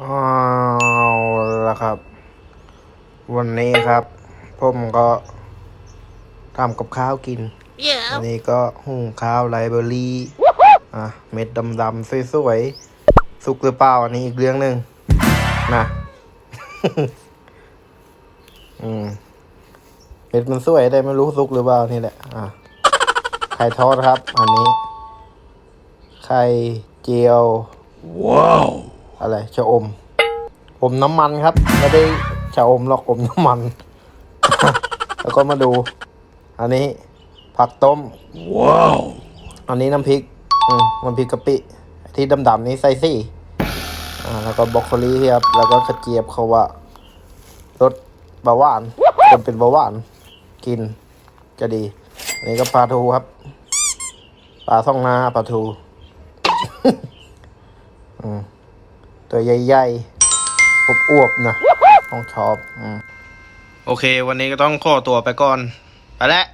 เอาละครับ วันนี้ครับ ผมก็ทำกับข้าวกินอันนี้ก็หุงข้าวไรเบอรี่อะเม็ดดำๆสวยๆ สุกหรือเปล่าอันนี้อีกเรื่องหนึ่งนะอืมเม็ดมันสวยได้ไม่รู้สุกหรือเปล่านี่แหละอะไข่ทอดครับ อันนี้ ไข่เจียว ว้าว อะไรชะอม อมน้ำมันครับ ไม่ได้ชะอมหรอกอมน้ำมัน แล้วก็มาดู อันนี้ผักต้ม ว้าว อันนี้น้ำพริก อืมน้ำพริกกะปิ ที่ดำๆนี้ใส่สี่อ่าแล้วก็บรอกโคลีครับ แล้วก็กระเจี๊ยบเขาว่าลดเบาหวานคนเป็นเบาหวาน กินจะดี อันนี้ก็ปลาทูครับ ปลาท่องนาปลาทูอืม ตัวใหญ่ๆอวบๆนะต้องชอบ อืม โอเค วันนี้ก็ต้องขอตัวไปก่อน ไปแล้ว